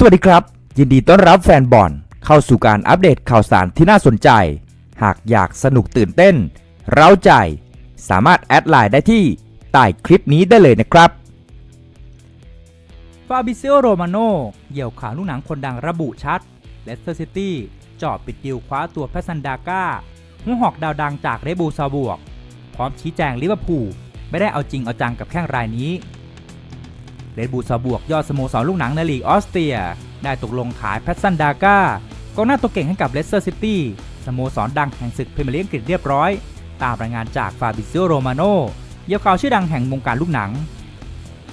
สวัสดีครับ ยินดีต้อนรับแฟนบอลเข้าสู่การอัปเดตข่าวสารที่น่าสนใจ หากอยากสนุกตื่นเต้น เร้าใจ สามารถแอดไลน์ได้ที่ใต้คลิปนี้ได้เลยนะครับฟาบิเซโอโรมาโนเหยี่ยวขาลูกหนังคนดังระบุชัดเลสเตอร์ซิตี้จอบปิดดิวคว้าตัวแพซันดาก้าหัวหอกดาวดังจากเรบูซาบวก พร้อมชี้แจงลิเวอร์พูลไม่ได้เอาจริงเอาจังกับแข้งรายนี้ เรดบูซาบวกยอดสโมสรลูกหนังในลีกออสเตรีย ได้ตกลงขายแพสซันดาก้ากองหน้าตัวเก่งให้กับเลสเตอร์ซิตี้สโมสรดังแห่งศึกพรีเมียร์ลีกอังกฤษเรียบร้อย ตามรายงานจากฟาบิเซโอโรมาโนเยี่ยวข่าวชื่อดังแห่งวงการลูกหนัง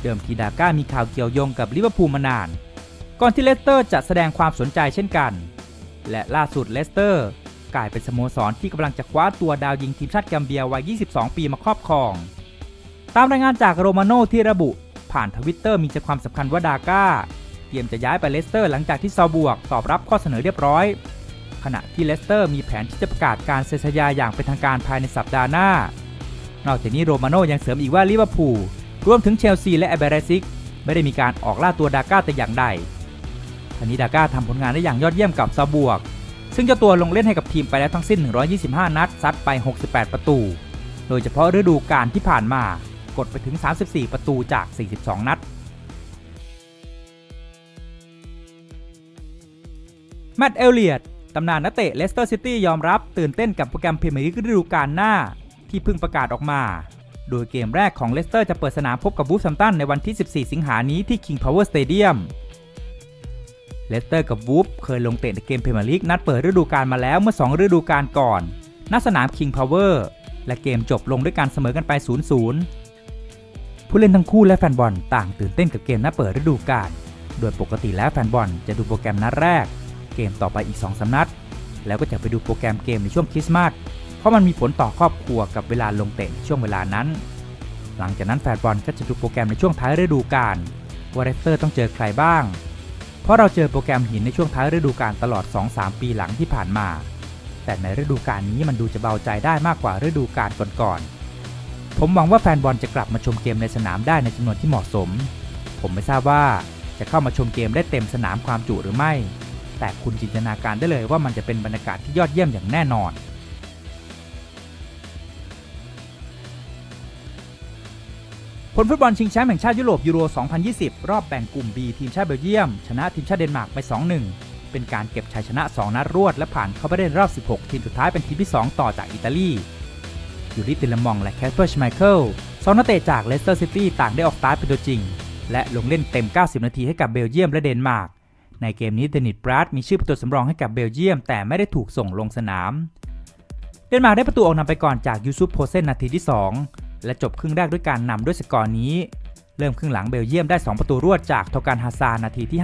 เดิมทีดาก้ามีข่าวเกี่ยวโยงกับลิเวอร์พูลมานาน ก่อนที่เลสเตอร์จะแสดงความสนใจเช่นกัน และล่าสุดเลสเตอร์ กลายเป็นสโมสรที่กำลังจะคว้าตัวดาวยิงทีมชาติแกมเบียวัย 22 ปีมาครอบครอง ตามรายงานจากโรมาโนที่ระบุ ผ่านทวิตเตอร์มีใจความสำคัญว่าดาก้าเตรียมจะย้ายไปเลสเตอร์หลังจากที่ซาบวกตอบรับข้อเสนอเรียบร้อย ขณะที่เลสเตอร์มีแผนที่จะประกาศการเซ็นสัญญาอย่างเป็นทางการภายในสัปดาห์หน้า นอกจากนี้โรมาโนยังเสริมอีกว่าลิเวอร์พูลรวมถึงเชลซีและแอเบเรซิกไม่ได้มีการออกล่าตัวดาก้าแต่อย่างใดทันนี้ดาก้าทำผลงานได้อย่างยอดเยี่ยมกับซาบวก ซึ่งเจ้าตัวลงเล่นให้กับทีมไปแล้วทั้งสิ้น 125 นัดซัดไป 68 ประตู โดยเฉพาะฤดูกาลที่ผ่านมา กดไปถึง 34 ประตูจาก 42 นัด แมตต์เอลเลียดตำนานนักเตะเลสเตอร์ซิตี้ยอมรับตื่นเต้นกับโปรแกรมพรีเมียร์ลีกฤดูกาลหน้า ที่เพิ่งประกาศออกมา โดยเกมแรกของเลสเตอร์จะเปิดสนามพบกับวูฟแฮมตันในวันที่ 14 สิงหานี้ที่ King Power Stadium เลสเตอร์กับวูฟเคยลงเตะในเกมพรีเมียร์ลีกนัดเปิดฤดูกาลมาแล้วเมื่อ 2 ฤดูกาลก่อนณสนาม King Power และเกมจบลงด้วยการเสมอกันไป 0-0 ผู้เล่นทั้งคู่และแฟนบอลต่างตื่นเต้นกับเกมนัดเปิดฤดูกาล โดยปกติแล้วแฟนบอลจะดูโปรแกรมนัดแรก เกมต่อไปอีก2สนัด แล้วก็จะไปดูโปรแกรมเกมในช่วงคริสต์มาส เพราะมันมีผลต่อครอบครัวกับเวลาลงเตะในช่วงเวลานั้น หลังจากนั้นแฟนบอลก็จะดูโปรแกรมในช่วงท้ายฤดูกาลว่าเลสเตอร์ต้องเจอใครบ้าง เพราะเราเจอโปรแกรมหินในช่วงท้ายฤดูกาลตลอด 2-3 ปีหลังที่ผ่านมา แต่ในฤดูกาลนี้มันดูจะเบาใจได้มากกว่าฤดูกาลก่อนๆ ผมหวังว่าแฟนบอลจะกลับมาชมเกมในสนามได้ในจำนวนที่เหมาะสม ผมไม่ทราบว่าจะเข้ามาชมเกมได้เต็มสนามความจุหรือไม่ แต่คุณจินตนาการได้เลยว่ามันจะเป็นบรรยากาศที่ยอดเยี่ยมอย่างแน่นอน ผลฟุตบอลชิงแชมป์แห่งชาติยุโรปยูโร 2020 รอบแบ่งกลุ่ม B ทีมชาติเบลเยียม ชนะทีมชาติเดนมาร์กไป 2-1 เป็นการเก็บชัยชนะ 2 นัดรวด และผ่านเข้าไปเล่นรอบ 16 ทีมสุดท้ายเป็นทีมที่ 2 ต่อจากอิตาลี ยูริติลมองและแคสเปอร์ชไมเคิลสองนักเตะจากเลสเตอร์ซิตี้ต่างได้ออกสตาร์ทเป็นตัวจริง และลงเล่นเต็ม 90 นาทีให้กับเบลเยียมและเดนมาร์ก ในเกมนี้เดนิตบรัดมีชื่อประตูสำรองให้กับเบลเยียม แต่ไม่ได้ถูกส่งลงสนาม เดนมาร์กได้ประตูออกนำไปก่อนจากยูซุปโพเซนนาทีที่ 2 และจบครึ่งแรกด้วยการนำด้วยสกอร์นี้ เริ่มครึ่งหลังเบลเยียมได้ 2 ประตูรวดจากโทการฮาซานาทีที่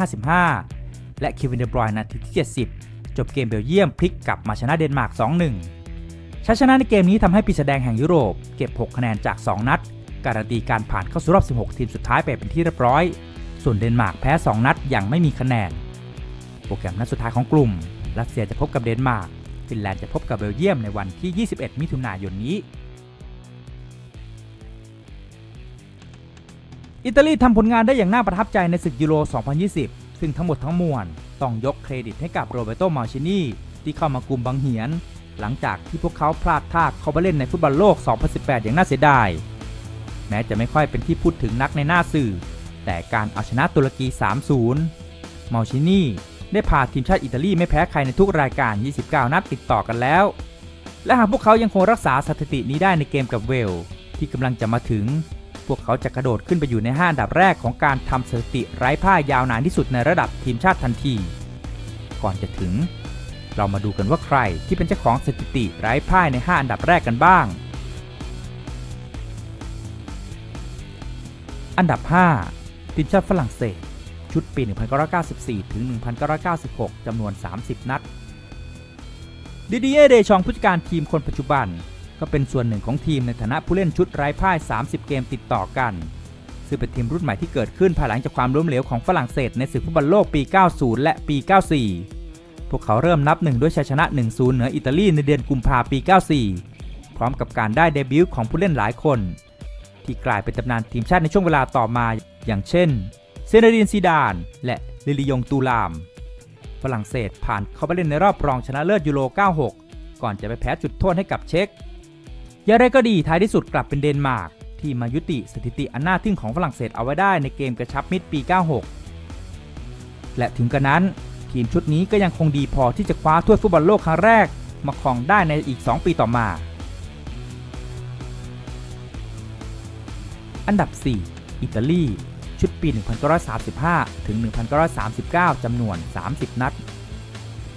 55 และเควินเดบรอยน์นาทีที่ 70 จบเกมเบลเยียมพลิกกลับมาชนะเดนมาร์ก 2-1 ชัยชนะในเกมนี้ทำให้ปีศาจแดงแห่งยุโรปเก็บ 6 คะแนนจาก 2 นัด การันตีการผ่านเข้าสู่รอบ 16 ทีมสุดท้ายไปเป็นที่เรียบร้อย ส่วนเดนมาร์กแพ้ 2 นัดอย่างไม่มีคะแนน โปรแกรมนัดสุดท้ายของกลุ่ม รัสเซียจะพบกับเดนมาร์ก ฟินแลนด์จะพบกับเบลเยียมในวันที่ 21 มิถุนายนนี้ อิตาลีทำผลงานได้อย่างน่าประทับใจในศึกยูโร 2020 ซึ่งทั้งหมดทั้งมวลต้องยกเครดิตให้กับโรเบโต มาชินีที่เข้ามากลุ่มบังเหียน หลังจากที่พวกเขาพลาดท่าเข้าไปเล่นในฟุตบอลโลก 2018 อย่างน่าเสียดาย แม้จะไม่ค่อยเป็นที่พูดถึงนักในหน้าสื่อ แต่การเอาชนะตุรกี 3-0 เมาชินีได้พาทีมชาติอิตาลีไม่แพ้ใครในทุกรายการ 29 นัดติดต่อกันแล้ว และหากพวกเขายังคงรักษาสถิตินี้ได้ในเกมกับเวล ที่กำลังจะมาถึง พวกเขาจะกระโดดขึ้นไปอยู่ใน 5 อันดับแรกของการทำสถิติไร้พ่ายาวนานที่สุดในระดับทีมชาติทันที ก่อนจะถึง เรามาดูกันว่าใครที่เป็นเจ้าของสถิติไร้พ่ายใน 5 อันดับแรกกันบ้าง อันดับ 5 ทีมชาติฝรั่งเศส ชุดปี 1994 ถึง 1996 จำนวน 30 นัด ดิดิเอเดชองผู้จัดการทีมคนปัจจุบัน ก็เป็นส่วนหนึ่งของทีมในฐานะผู้เล่นชุดไร้พ่าย 30 เกมติดต่อกัน ซึ่งเป็นทีมรุ่นใหม่ที่เกิดขึ้นภายหลังจากความล้มเหลวของฝรั่งเศสในศึกฟุตบอลโลกปี 90 และปี 94 พวกเขาเริ่มนับหนึ่งด้วยชัยชนะ 1-0 เหนืออิตาลีในเดือนกุมภาพันธ์ปี 94 พร้อมกับการได้เดบิวต์ของผู้เล่นหลายคน ที่กลายเป็นตำนานทีมชาติในช่วงเวลาต่อมาอย่างเช่น เซเนดินซีดาน และลิลิยงตูลาม ฝรั่งเศสผ่านเข้าไปเล่นในรอบรองชนะเลิศยูโร 96 ก่อนจะไปแพ้จุดโทษให้กับเช็กอย่างไรก็ดีท้ายที่สุดกลับเป็นเดนมาร์กที่มายุติสถิติอันน่าทึ่งของฝรั่งเศสเอาไว้ได้ในเกมกระชับมิตรปี 96 และถึงกระนั้น ทีมชุดนี้ก็ยังคงดีพอที่จะคว้าถ้วยฟุตบอลโลกครั้งแรก มาครองได้ในอีก 2 ปีต่อมา อันดับ 4 อิตาลี ชุดปี 1935 ถึง 1939 จำนวน 30 นัด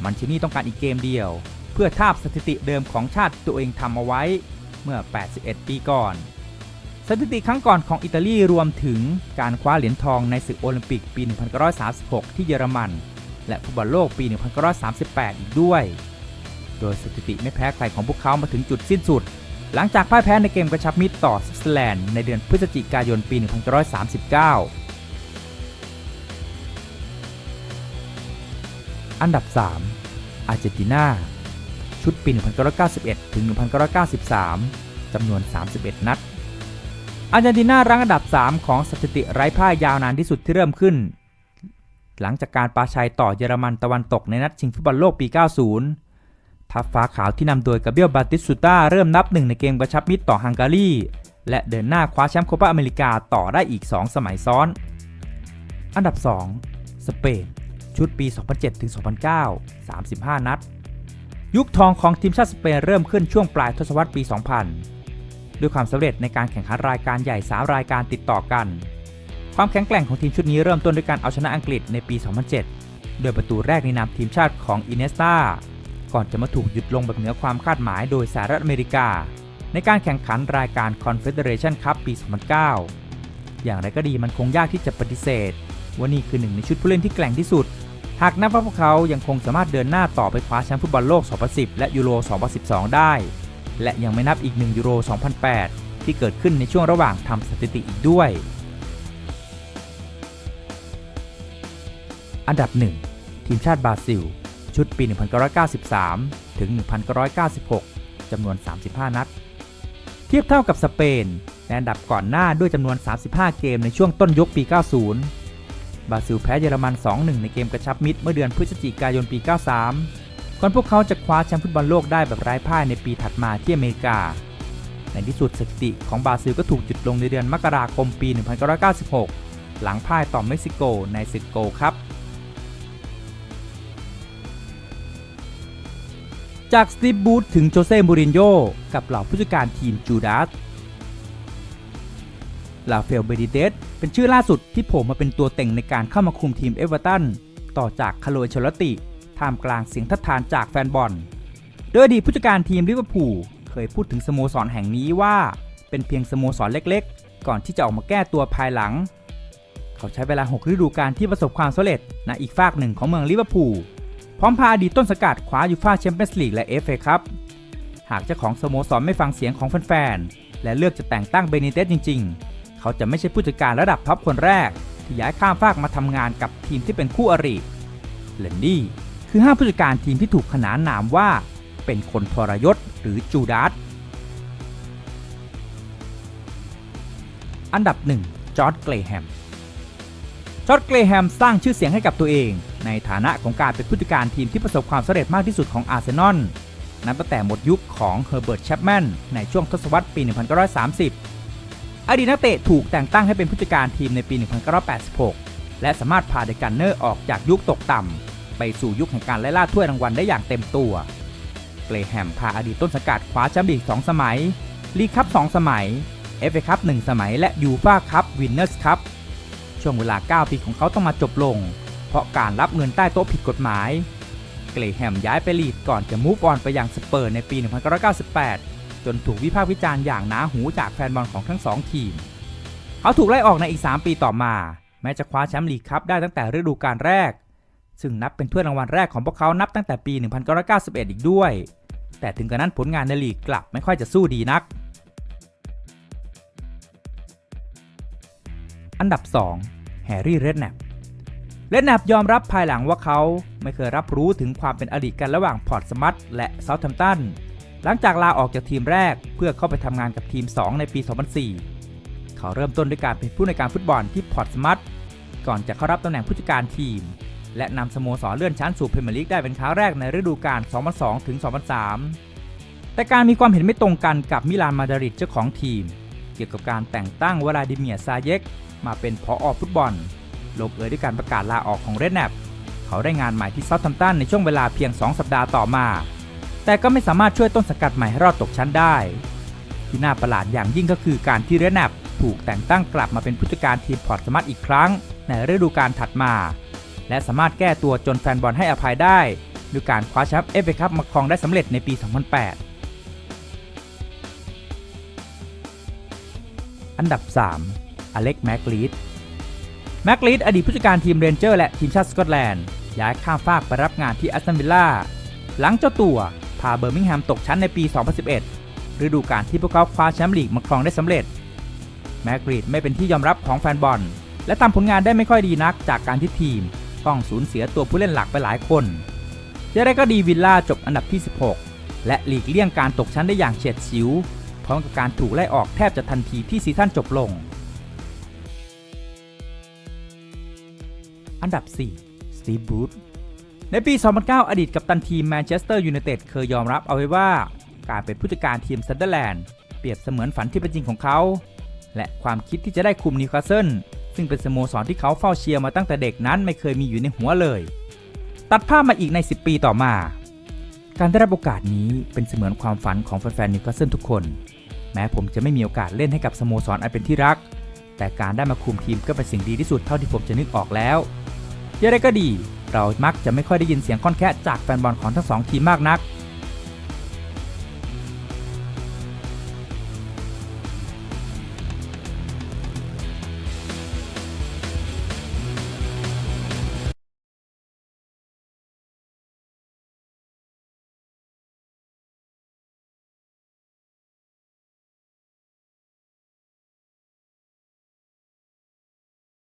มันชินี่ต้องการอีกเกมเดียว เพื่อทาบสถิติเดิมของชาติตัวเองทำเอาไว้เมื่อ 81 ปีก่อน สถิติครั้งก่อนของอิตาลีรวมถึงการคว้าเหรียญทองในศึกโอลิมปิกปี 1936 ที่เยอรมัน และฟุตบอลโลกปี 1938 อีกด้วย โดยสถิติไม่แพ้ใครของพวกเขามาถึงจุดสิ้นสุด หลังจากพ่ายแพ้ในเกมกระชับมิตรต่อสวิตเซอร์แลนด์ในเดือนพฤศจิกายนปี 1939 อันดับ 3 อาร์เจนตินา ชุดปี 1991 ถึง 1993 จำนวน 31 นัดอาร์เจนตินารั้งอันดับ 3 ของสถิติไร้พ่ายยาวนานที่สุดที่เริ่มขึ้น หลังจากการปาชัยต่อเยอรมันตะวันตกในนัดชิงฟุตบอลโลกปี 90 ทัพฟ้าขาวที่นำโดยกาเบียลบาติสตูต้าเริ่มนับหนึ่งในเกมกระชับมิตรต่อฮังการี และเดินหน้าคว้าแชมป์โคปาอเมริกาต่อได้อีก 2 สมัยซ้อน อันดับ 2 สเปน ชุดปี 2007-2009 35 นัด ยุคทองของทีมชาติสเปนเริ่มขึ้นช่วงปลายทศวรรษปี 2000 ด้วยความสำเร็จในการแข่งขันรายการใหญ่ 3 รายการติดต่อกัน ความแข็งแกร่งของทีมชุดนี้เริ่มต้นด้วยการเอาชนะอังกฤษในปี 2007 โดยประตูแรกในนามทีมชาติของอินเนสตาก่อนจะมาถูกหยุดลงแบบเหนือความคาดหมายโดยสหรัฐอเมริกา ในการแข่งขันรายการ Confederation Cup ปี 2009 อย่างไรก็ดีมันคงยากที่จะปฏิเสธ ว่านี่คือหนึ่งในชุดผู้เล่นที่แกร่งที่สุด หากนับว่าพวกเขายังคงสามารถเดินหน้าต่อไปคว้าแชมป์ฟุตบอลโลก 2010 และยูโร 2012 ได้ และยังไม่นับอีกหนึ่งยูโร 2008 ที่เกิดขึ้นในช่วงระหว่างทำสถิติอีกด้วย อันดับ 1 ทีมชาติบราซิล ชุดปี 1993 ถึง 1996 จำนวน 35 นัด เทียบเท่ากับสเปนในอันดับก่อนหน้าด้วยจำนวน 35 เกมในช่วงต้นยกปี 90 บราซิลแพ้เยอรมัน 2-1 ในเกมกระชับมิตรเมื่อเดือนพฤศจิกายนปี 93 ก่อนพวกเขาจะคว้าแชมป์ฟุตบอลโลกได้แบบไร้พ่ายในปีถัดมาที่อเมริกา ในที่สุดสถิติของบราซิลก็ถูกจุดลงในเดือนมกราคมปี 1996 หลังพ่ายต่อเม็กซิโกในศึกโกครับ จากสตีฟบูธถึงโจเซ่มูรินโญ่กับเหล่าผู้จัดการทีมจูดาสลาเฟลเบดิเตสเป็นชื่อล่าสุดที่โผล่มาเป็นตัวเต็งในการเข้ามาคุมทีมเอเวอร์ตันต่อจากคาโลเชลติ ท่ามกลางเสียงทัดทานจากแฟนบอล โดยอดีตผู้จัดการทีมลิเวอร์พูลเคยพูดถึงสโมสรแห่งนี้ว่า เป็นเพียงสโมสรเล็กๆ ก่อนที่จะออกมาแก้ตัวภายหลัง เขาใช้เวลา 6 ฤดูกาลที่ประสบความสำเร็จณอีกฝากหนึ่งของเมืองลิเวอร์พูล ร้อมพาอดีตต้นสกัดคว้ายูฟ่าแชมเปี้ยนส์ลีกและเอฟเอคัพหากเจ้าของสโมสรไม่ฟังเสียงของแฟนๆ และเลือกจะแต่งตั้งเบนิเตสจริง ๆ เขาจะไม่ใช่ผู้จัดการระดับท็อปคนแรก ที่ย้ายข้ามฟากมาทำงานกับทีมที่เป็นคู่อริเลนดี้คือห้าผู้จัดการทีมที่ถูกขนานนามว่า เป็นคนทรยศหรือจูดาสอันดับ 1 จอร์ดเกรแฮม จอร์ดเกรแฮมสร้างชื่อเสียงให้กับตัวเอง ในฐานะของการเป็นผู้จัดการทีมที่ประสบความสำเร็จมากที่สุดของอาร์เซนอลนับตั้งแต่หมดยุคของเฮอร์เบิร์ตแชปแมนในช่วงทศวรรษปี 1930 อดีตนักเตะถูกแต่งตั้งให้เป็นผู้จัดการทีมในปี 1986 และสามารถพาเดกันเนอร์ออกจากยุคตกต่ำ ไปสู่ยุคแห่งการไล่ล่าถ้วยรางวัลได้อย่างเต็มตัวเกรแฮมพาอดีตต้นสังกัดคว้าแชมป์ลีก 2 สมัย ลีกคัพ 2 สมัยเอฟเอคัพ 1 สมัย และยูฟ่าคัพวินเนอร์สคัพช่วงเวลา 9 ปีของเขาต้องมาจบลง เพราะการรับเงินใต้โต๊ะผิดกฎหมาย เกรแฮมย้ายไปลีดก่อนจะมูฟออนไปยังสเปอร์ในปี 1998 จนถูกวิพากษ์วิจารณ์อย่างหนาหูจากแฟนบอลของทั้งสองทีม เขาถูกไล่ออกในอีก 3 ปีต่อมา แม้จะคว้าแชมป์ลีกคัพได้ตั้งแต่ฤดูกาลแรก ซึ่งนับเป็นถ้วยรางวัลแรกของพวกเขานับตั้งแต่ปี 1991 อีกด้วย แต่ถึงกระนั้นผลงานในลีกกลับไม่ค่อยจะสู้ดีนัก อันดับ 2 แฮร์รี่ เรดแนป เรดแนปยอมรับภายหลังว่าเขาไม่เคยรับรู้ถึงความเป็นอดีตกันระหว่างพอร์ตสมัตและเซาท์แฮมป์ตันหลังจากลาออกจากทีมแรกเพื่อเข้าไปทำงานกับทีม 2 ในปี 2004 เขาเริ่มต้นด้วยการเป็นผู้ในการฟุตบอลที่พอร์ตสมัตก่อนจะเข้ารับตำแหน่งผู้จัดการทีม และนำสโมสรเลื่อนชั้นสู่พรีเมียร์ลีกได้เป็นครั้งแรกในฤดูกาล 2002 ถึง 2003 แต่การมีความเห็นไม่ตรงกันกับมิลานมาดริดเจ้าของทีม เกี่ยวกับการแต่งตั้งวลาดิเมียร์ซาเยกมาเป็นผออฟุตบอล ลงเอยด้วยการประกาศลาออกของเรดแนปเขาได้งานใหม่ที่เซาท์แฮมตันในช่วงเวลาเพียง 2 สัปดาห์ต่อมา แต่ก็ไม่สามารถช่วยต้นสกัดใหม่ให้รอดตกชั้นได้ ที่น่าประหลาดอย่างยิ่งก็คือการที่เรดแนปถูกแต่งตั้งกลับมาเป็นผู้จัดการทีมพอร์ตสมัตอีกครั้ง ในฤดูกาลถัดมา และสามารถแก้ตัวจนแฟนบอลให้อภัยได้ด้วยการคว้าแชมป์เอฟเอคัพมาครองได้สำเร็จในปี 2008อันดับ 3 อเล็กแมกลีด แม็กลีดอดีตผู้จัดการทีมเรนเจอร์และทีมชาติสกอตแลนด์ย้ายข้ามฟากไปรับงานที่แอสตันวิลล่าหลังเจ้าตัวพาเบอร์มิงแฮมตกชั้นในปี 2011 ฤดูกาลที่พวกเขาคว้าแชมป์ลีกมาครองได้สำเร็จ แมกรีดไม่เป็นที่ยอมรับของแฟนบอล และทำผลงานได้ไม่ค่อยดีนักจากการที่ทีม ต้องสูญเสียตัวผู้เล่นหลักไปหลายคนอย่างไรก็ดีวิลล่าจบอันดับที่ 16 และหลีกเลี่ยงการตกชั้นได้อย่างเฉียดฉิวพร้อมกับการถูกไล่ออกแทบจะทันทีที่ซีซั่นจบลง อันดับ 4 สตีบูธในปี 2009 อดีตกัปตันทีมแมนเชสเตอร์ยูไนเต็ดเคยยอมรับเอาไว้ว่า การเป็นผู้จัดการทีมซันเดอร์แลนด์เปรียบเสมือนฝันที่เป็นจริงของเขา และความคิดที่จะได้คุมนิวคาสเซิลซึ่งเป็นสโมสรที่เขาเฝ้าเชียร์มาตั้งแต่เด็กนั้นไม่เคยมีอยู่ในหัวเลย ตัดภาพมาอีกใน 10 ปีต่อมา การได้รับโอกาสนี้เป็นเสมือนความฝันของแฟนๆนิวคาสเซิลทุกคน แม้ผมจะไม่มีโอกาสเล่นให้กับสโมสรอันเป็นที่รัก แต่การได้มาคุมทีมก็เป็นสิ่งดีที่สุดเท่าที่ผมจะนึกออกแล้ว อย่างไรก็ดี เรามักจะไม่ค่อยได้ยินเสียงค่อนแคะจากแฟนบอลของทั้งสองทีมมากนัก